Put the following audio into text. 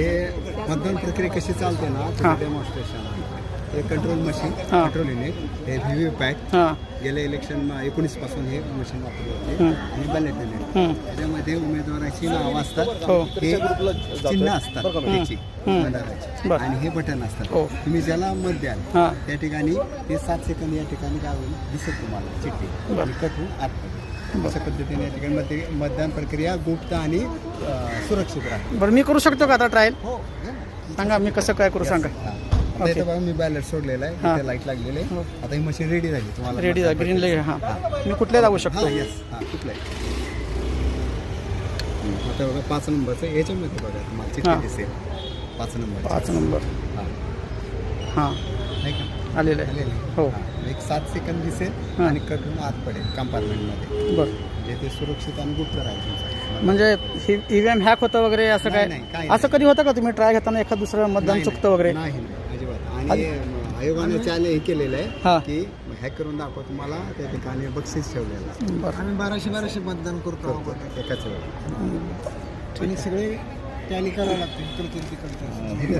हे मतदान प्रक्रिया कशी चालते ना हां. डेमॉन्स्ट्रेशन आहे हे कंट्रोल मशीन हां. कंट्रोल युनिट हे व्ही व्ही पॅट गेल्या इलेक्शन एकोणीसपासून हे मशीन वापरले होते हं. आणि बॅलेट युनिट. त्याच्यामध्ये उमेदवाराची नावं असतात हो. हे चिन्ह असतात त्याची हं. उमेदवाराची बरं. आणि हे बटन असतात हो. तुम्ही ज्याला मत द्याल त्या ठिकाणी ते सात सेकंद या ठिकाणी काय होईल दिसेल तुम्हाला चिठ्ठी कट होऊन आत. अशा पद्धतीने या ठिकाणी मध्ये मतदान प्रक्रिया गुप्त आणि अं, सुरक्षित राहते. बरं मी करू शकतो का आता ट्रायल हो सांगा मी कसं काय करू सांगा. आता ओके. इथं बघा मी बॅलेट सोडलेला आहे. हां. इथे लाइट लागलेली आहे. हो. आता ही मशीन रेडी झाली तुम्हाला. रेडी जा ग्रीन लाइट हां. मी कुठल्या जाऊ शकतो? हां येस हां कुठलं आहे आता बघा पाच नंबरचं याच्यामध्ये बघा तुम्हाला हां. चिठ्ठी दिसेल. पाच नंबर पाच नंबर. हां. हां. नाही का? आलेलं आहे. आलेलं आहे? हो. हां. एक सात सेकंद दिसेल हां. आणि कट होऊन आत पडेल कंपार्टमेंटमध्ये बरं. म्हणजे ते सुरक्षित आणि गुप्त राहील तुमचं. म्हणजे ही ईव्हीएम हॅक होतं वगैरे असं नाही, काय नाही, काही असं कधी होतं का तुम्ही ट्राय घेताना एखाद दुसरं मतदान नाही, चुकतं वगैरे? नाही नाही, अजिबात. आणि अं, आयोगाने चाले हे केलेलं हां. आहे की हॅक करून दाखवा तुम्हाला त्या ठिकाणी बक्षीस ठेवलेलं आहे. बरं. आम्ही बाराशे बाराशे मतदान करतो करतो. एकाच वेळी. आणि सगळे टॅली करावं लागते इकडचे तिकडचे हे